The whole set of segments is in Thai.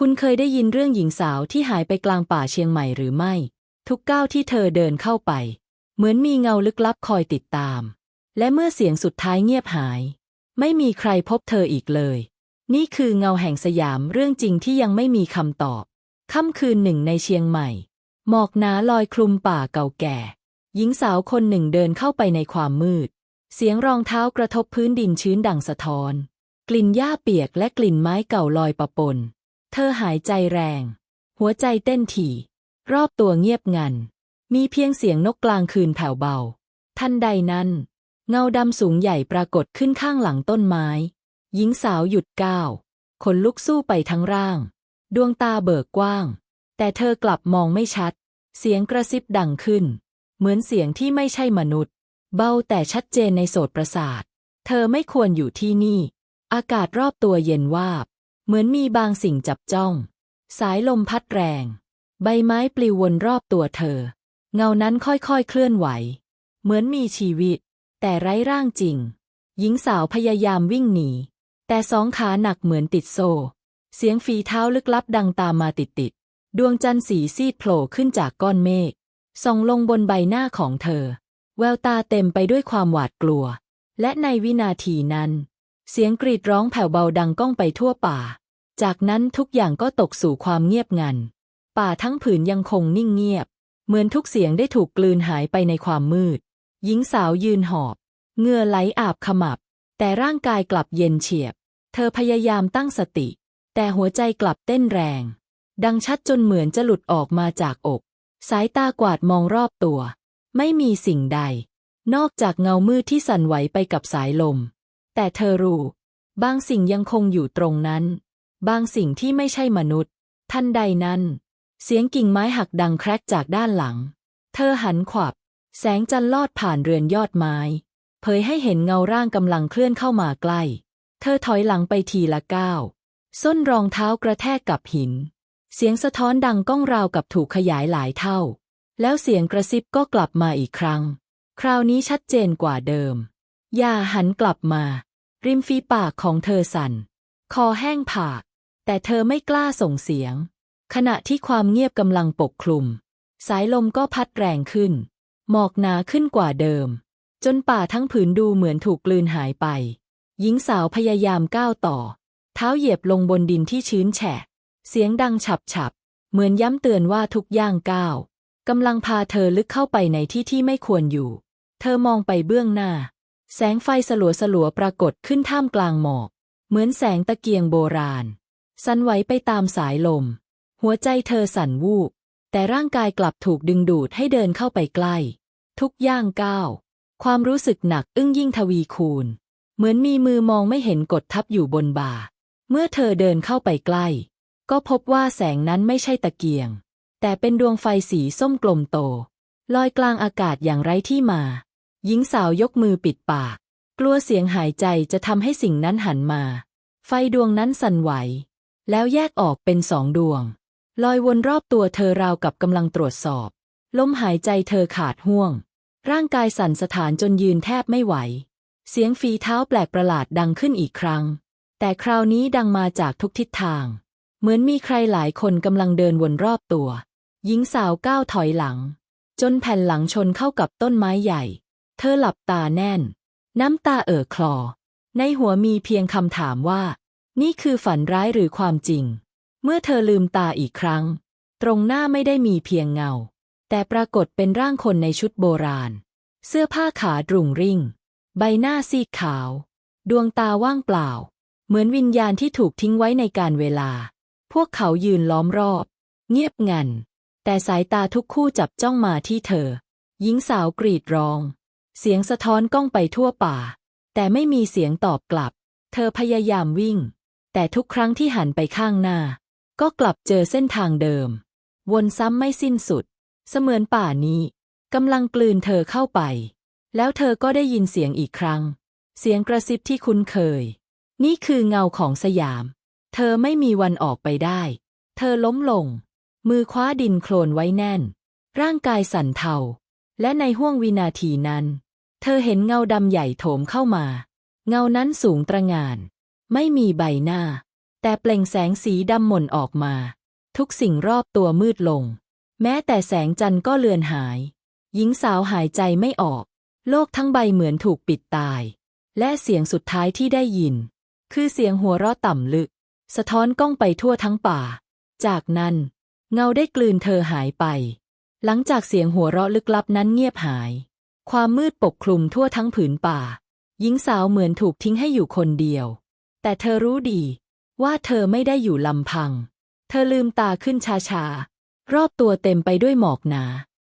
คุณเคยได้ยินเรื่องหญิงสาวที่หายไปกลางป่าเชียงใหม่หรือไม่ ทุกก้าวที่เธอเดินเข้าไป เหมือนมีเงาลึกลับคอยติดตาม และเมื่อเสียงสุดท้ายเงียบหาย ไม่มีใครพบเธออีกเลย นี่คือเงาแห่งสยามเรื่องจริงที่ยังไม่มีคำตอบ ค่ำคืนหนึ่งในเชียงใหม่ หมอกหนาลอยคลุมป่าเก่าแก่ หญิงสาวคนหนึ่งเดินเข้าไปในความมืด เสียงรองเท้ากระทบพื้นดินชื้นดังสะท้อน กลิ่นหญ้าเปียกและกลิ่นไม้เก่าลอยปะปน เธอหายใจแรง หัวใจเต้นถี่ รอบตัวเงียบงัน มีเพียงเสียงนกกลางคืนแผ่วเบา ทันใดนั้น เงาดำสูงใหญ่ปรากฏขึ้นข้างหลังต้นไม้ หญิงสาวหยุดก้าวขนลุกสู้ไปทั้งร่าง ดวงตาเบิกกว้าง แต่เธอกลับมองไม่ชัด เสียงกระซิบดังขึ้น เหมือนเสียงที่ไม่ใช่มนุษย์ เบาแต่ชัดเจนในโสตประสาท เธอไม่ควรอยู่ที่นี่ อากาศรอบตัวเย็นวาบ เหมือนมีบางสิ่งจับจ้อง สายลมพัดแรง ใบไม้ปลิววนรอบตัวเธอ เงานั้นค่อยๆเคลื่อนไหว เหมือนมีชีวิต แต่ไร้ร่างจริง หญิงสาวพยายามวิ่งหนี แต่สองขาหนักเหมือนติดโซ่ เสียงฝีเท้าลึกลับดังตามมาติดๆ ดวงจันทร์สีซีดโผล่ขึ้นจากก้อนเมฆส่องลงบนใบหน้าของเธอ แววตาเต็มไปด้วยความหวาดกลัว และในวินาทีนั้น เสียงกรีดร้องแผ่วเบาดังก้องไปทั่วป่า จากนั้นทุกอย่างก็ตกสู่ความเงียบงัน ป่าทั้งผืนยังคงนิ่งเงียบ เหมือนทุกเสียงได้ถูกกลืนหายไปในความมืด หญิงสาวยืนหอบเหงื่อไหลอาบขมับ แต่ร่างกายกลับเย็นเฉียบ เธอพยายามตั้งสติ แต่หัวใจกลับเต้นแรง ดังชัดจนเหมือนจะหลุดออกมาจากอก สายตากวาดมองรอบตัว ไม่มีสิ่งใด นอกจากเงามืดที่สั่นไหวไปกับสายลม แต่เธอรู้ บางสิ่งยังคงอยู่ตรงนั้น บางสิ่งที่ไม่ใช่มนุษย์ ทันใดนั้น เสียงกิ่งไม้หักดังแครกจากด้านหลัง เธอหันขวับ แสงจันทร์ลอดผ่านเรือนยอดไม้ เผยให้เห็นเงาร่างกำลังเคลื่อนเข้ามาใกล้ เธอถอยหลังไปทีละก้าว ส้นรองเท้ากระแทกกับหิน เสียงสะท้อนดังก้องราวกับถูกขยายหลายเท่า แล้วเสียงกระซิบก็กลับมาอีกครั้ง คราวนี้ชัดเจนกว่าเดิม อย่าหันกลับมา ริมฝีปากของเธอสั่น คอแห้งผาก แต่เธอไม่กล้าส่งเสียง ขณะที่ความเงียบกำลังปกคลุม สายลมก็พัดแรงขึ้น หมอกหนาขึ้นกว่าเดิม จนป่าทั้งผืนดูเหมือนถูกกลืนหายไป หญิงสาวพยายามก้าวต่อ เท้าเหยียบลงบนดินที่ชื้นแฉะ เสียงดังฉับฉับ เหมือนย้ำเตือนว่าทุกย่างก้าวกำลังพาเธอลึกเข้าไปในที่ที่ไม่ควรอยู่ เธอมองไปเบื้องหน้า แสงไฟสลัวสลัวปรากฏขึ้นท่ามกลางหมอก เหมือนแสงตะเกียงโบราณ สั่นไหวไปตามสายลม หัวใจเธอสั่นวูบ แต่ร่างกายกลับถูกดึงดูดให้เดินเข้าไปใกล้ ทุกย่างก้าว ความรู้สึกหนักอึ้งยิ่งทวีคูณ เหมือนมีมือมองไม่เห็นกดทับอยู่บนบ่า เมื่อเธอเดินเข้าไปใกล้ ก็พบว่าแสงนั้นไม่ใช่ตะเกียง แต่เป็นดวงไฟสีส้มกลมโต ลอยกลางอากาศอย่างไร้ที่มา หญิงสาวยกมือปิดปาก กลัวเสียงหายใจจะทำให้สิ่งนั้นหันมา ไฟดวงนั้นสั่นไหว แล้วแยกออกเป็นสองดวง ลอยวนรอบตัวเธอราวกับกำลังตรวจสอบ ลมหายใจเธอขาดห่วง ร่างกายสั่นสะท้านจนยืนแทบไม่ไหว เสียงฝีเท้าแปลกประหลาดดังขึ้นอีกครั้ง แต่คราวนี้ดังมาจากทุกทิศทาง เหมือนมีใครหลายคนกำลังเดินวนรอบตัว หญิงสาวก้าวถอยหลัง จนแผ่นหลังชนเข้ากับต้นไม้ใหญ่ เธอหลับตาแน่น น้ำตาเอ่อคลอ ในหัวมีเพียงคำถามว่า นี่คือฝันร้ายหรือความจริง เมื่อเธอลืมตาอีกครั้ง ตรงหน้าไม่ได้มีเพียงเงา แต่ปรากฏเป็นร่างคนในชุดโบราณ เสื้อผ้าขาดรุ่งริ่ง ใบหน้าซีดขาว ดวงตาว่างเปล่า เหมือนวิญญาณที่ถูกทิ้งไว้ในการเวลา พวกเขายืนล้อมรอบ เงียบงัน แต่สายตาทุกคู่จับจ้องมาที่เธอ หญิงสาวกรีดร้อง เสียงสะท้อนก้องไปทั่วป่า แต่ไม่มีเสียงตอบกลับ เธอพยายามวิ่ง แต่ทุกครั้งที่หันไปข้างหน้า ก็กลับเจอเส้นทางเดิม วนซ้ำไม่สิ้นสุด เสมือนป่านี้กำลังกลืนเธอเข้าไป แล้วเธอก็ได้ยินเสียงอีกครั้ง เสียงกระซิบที่คุ้นเคย นี่คือเงาของสยาม เธอไม่มีวันออกไปได้ เธอล้มลง มือคว้าดินโคลนไว้แน่น ร่างกายสั่นเทา และในห้วงวินาทีนั้น เธอเห็นเงาดำใหญ่โถมเข้ามา เงานั้นสูงตระงาน ไม่มีใบหน้า แต่เปล่งแสงสีดำหม่นออกมา ทุกสิ่งรอบตัวมืดลง แม้แต่แสงจันทร์ก็เลือนหาย หญิงสาวหายใจไม่ออก โลกทั้งใบเหมือนถูกปิดตาย และเสียงสุดท้ายที่ได้ยิน คือเสียงหัวเราะต่ำลึก สะท้อนก้องไปทั่วทั้งป่า จากนั้น เงาได้กลืนเธอหายไป หลังจากเสียงหัวเราะลึกลับนั้นเงียบหาย ความมืดปกคลุมทั่วทั้งผืนป่า หญิงสาวเหมือนถูกทิ้งให้อยู่คนเดียว แต่เธอรู้ดี ว่าเธอไม่ได้อยู่ลำพัง เธอลืมตาขึ้นช้าๆ รอบตัวเต็มไปด้วยหมอกหนา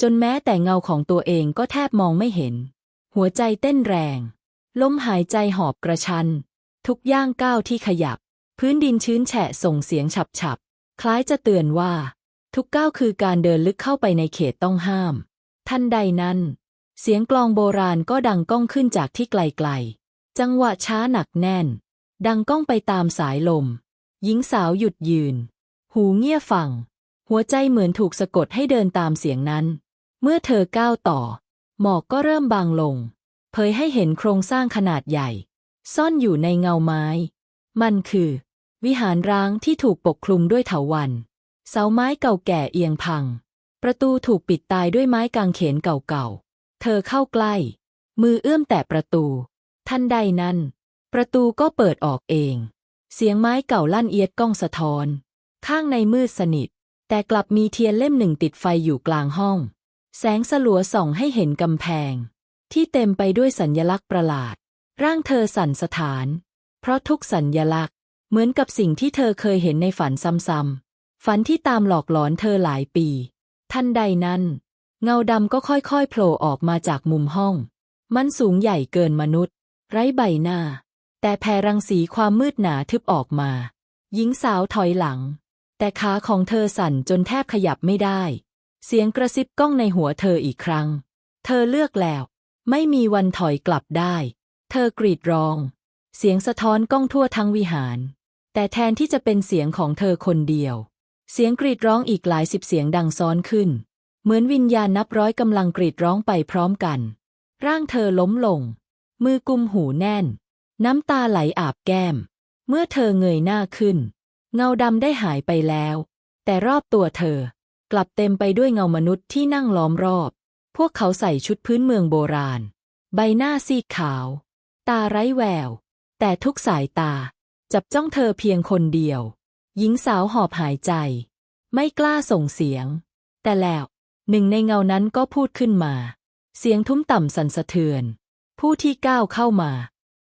จนแม้แต่เงาของตัวเองก็แทบมองไม่เห็น หัวใจเต้นแรง ลมหายใจหอบกระชัน ทุกย่างก้าวที่ขยับ พื้นดินชื้นแฉะส่งเสียงฉับๆ คล้ายจะเตือนว่า ทุกก้าวคือการเดินลึกเข้าไปในเขตต้องห้าม ทันใดนั้น เสียงกลองโบราณก็ดังก้องขึ้นจากที่ไกลๆ จังหวะช้าหนักแน่น ดังก้องไปตามสายลม หญิงสาวหยุดยืน หูเงี่ยฟัง หัวใจเหมือนถูกสะกดให้เดินตามเสียงนั้น เมื่อเธอก้าวต่อ หมอกก็เริ่มบางลง เผยให้เห็นโครงสร้างขนาดใหญ่ ซ่อนอยู่ในเงาไม้ มันคือ วิหารร้างที่ถูกปกคลุมด้วยเถาวัลย์เสาไม้เก่าแก่เอียงพัง ประตูถูกปิดตายด้วยไม้กางเขนเก่าๆ เธอเข้าใกล้ มือเอื้อมแตะประตู ทันใดนั้น ประตูก็เปิดออกเอง เสียงไม้เก่าลั่นเอียดก้องสะท้อน ข้างในมืดสนิท แต่กลับมีเทียนเล่มหนึ่งติดไฟอยู่กลางห้อง แสงสลัวส่องให้เห็นกำแพง ที่เต็มไปด้วยสัญญลักษณ์ประหลาด ร่างเธอสั่นสะท้าน เพราะทุกสัญญลักษณ์ เหมือนกับสิ่งที่เธอเคยเห็นในฝันซ้ำๆฝันที่ตามหลอกหลอนเธอหลายปี ทันใดนั้น เงาดำก็ค่อยๆโผล่ออกมาจากมุมห้อง มันสูงใหญ่เกินมนุษย์ ไร้ใบหน้า แต่แผ่รังสีความมืดหนาทึบออกมา หญิงสาวถอยหลัง แต่ขาของเธอสั่นจนแทบขยับไม่ได้ เสียงกระซิบก้องในหัวเธออีกครั้ง เธอเลือกแล้ว ไม่มีวันถอยกลับได้ เธอกรีดร้อง เสียงสะท้อนก้องทั่วทั้งวิหาร แต่แทนที่จะเป็นเสียงของเธอคนเดียว เสียงกรีดร้องอีกหลายสิบเสียงดังซ้อนขึ้น เหมือนวิญญาณนับร้อยกำลังกรีดร้องไปพร้อมกัน ร่างเธอล้มลง มือกุมหูแน่น น้ำตาไหลอาบแก้ม เมื่อเธอเงยหน้าขึ้น เงาดำได้หายไปแล้ว แต่รอบตัวเธอ กลับเต็มไปด้วยเงามนุษย์ที่นั่งล้อมรอบ พวกเขาใส่ชุดพื้นเมืองโบราณ ใบหน้าซีดขาว ตาไร้แวว แต่ทุกสายตา จับจ้องเธอเพียงคนเดียว หญิงสาวหอบหายใจ ไม่กล้าส่งเสียง แต่แล้วหนึ่งในเงานั้นก็พูดขึ้นมา เสียงทุ้มต่ำสั่นสะเทือน ผู้ที่ก้าวเข้ามา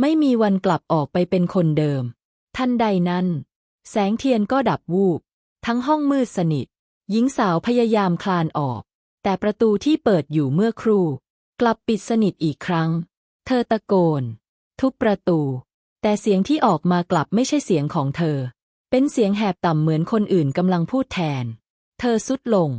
ไม่มีวันกลับออกไปเป็นคนเดิม ทันใดนั้น แสงเทียนก็ดับวูบ ทั้งห้องมืดสนิท หญิงสาวพยายามคลานออก แต่ประตูที่เปิดอยู่เมื่อครู่ กลับปิดสนิทอีกครั้ง เธอตะโกน ทุบประตู แต่เสียงที่ออกมากลับไม่ใช่เสียงของเธอ เป็นเสียงแหบต่ำเหมือนคนอื่นกำลังพูดแทน เธอสุดลง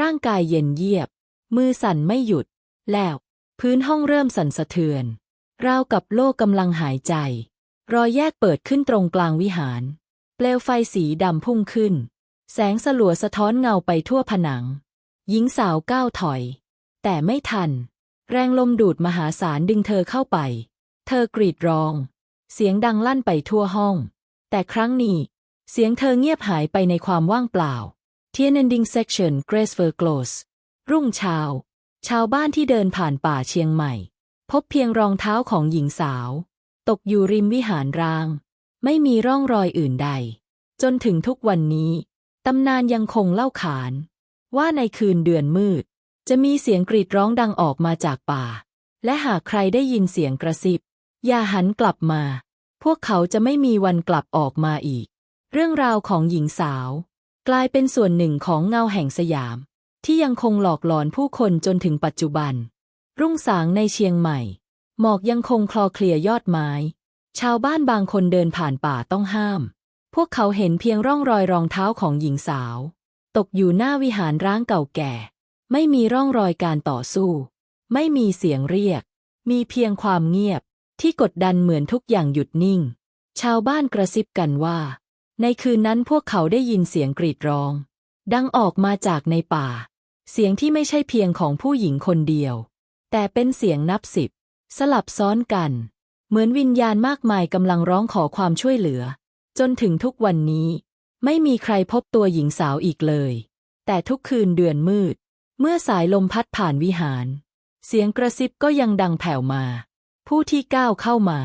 ร่างกายเย็นเยียบ มือสั่นไม่หยุด แล้ว พื้นห้องเริ่มสั่นสะเทือน ราวกับโลกกำลังหายใจ รอยแยกเปิดขึ้นตรงกลางวิหาร เปลวไฟสีดำพุ่งขึ้น แสงสลัวสะท้อนเงาไปทั่วผนัง หญิงสาวก้าวถอย แต่ไม่ทัน แรงลมดูดมหาศาลดึงเธอเข้าไป เธอกรีดร้อง เสียงดังลั่นไปทั่วห้อง แต่ครั้งนี้ เสียงเธอเงียบหายไปในความว่างเปล่า t i e n Ending Section Graceful Close รุ่งเช้า ชาวบ้านที่เดินผ่านป่าเชียงใหม่ พบเพียงรองเท้าของหญิงสาว ตกอยู่ริมวิหารร้าง ไม่มีร่องรอยอื่นใด จนถึงทุกวันนี้ตำนานยังคงเล่าขาน ว่าในคืนเดือนมืด จะมีเสียงกรีดร้องดังออกมาจากป่า และหากใครได้ยินเสียงกระซิบ อย่าหันกลับมา พวกเขาจะไม่มีวันกลับออกมาอีก เรื่องราวของหญิงสาว กลายเป็นส่วนหนึ่งของเงาแห่งสยาม ที่ยังคงหลอกหลอนผู้คนจนถึงปัจจุบัน รุ่งสางในเชียงใหม่ หมอกยังคงคลอเคลียยอดไม้ ชาวบ้านบางคนเดินผ่านป่าต้องห้าม พวกเขาเห็นเพียงร่องรอยรองเท้าของหญิงสาว ตกอยู่หน้าวิหารร้างเก่าแก่ ไม่มีร่องรอยการต่อสู้ ไม่มีเสียงเรียก มีเพียงความเงียบ ที่กดดันเหมือนทุกอย่างหยุดนิ่ง ชาวบ้านกระซิบกันว่า ในคืนนั้นพวกเขาได้ยินเสียงกรีดร้อง ดังออกมาจากในป่า เสียงที่ไม่ใช่เพียงของผู้หญิงคนเดียว แต่เป็นเสียงนับสิบ สลับซ้อนกัน เหมือนวิญญาณมากมายกำลังร้องขอความช่วยเหลือ จนถึงทุกวันนี้ ไม่มีใครพบตัวหญิงสาวอีกเลย แต่ทุกคืนเดือนมืด เมื่อสายลมพัดผ่านวิหาร เสียงกระซิบก็ยังดังแผ่วมา ผู้ที่ก้าวเข้ามา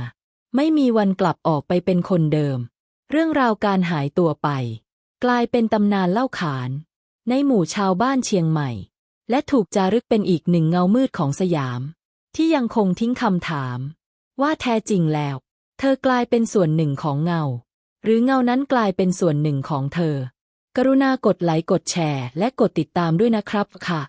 ไม่มีวันกลับออกไปเป็นคนเดิม เรื่องราวการหายตัวไป กลายเป็นตำนานเล่าขาน ในหมู่ชาวบ้านเชียงใหม่ และถูกจารึกเป็นอีกหนึ่งเงามืดของสยาม ที่ยังคงทิ้งคำถาม ว่าแท้จริงแล้ว เธอกลายเป็นส่วนหนึ่งของเงา หรือเงานั้นกลายเป็นส่วนหนึ่งของเธอ กรุณากดไลค์กดแชร์ และกดติดตามด้วยนะครับค่ะ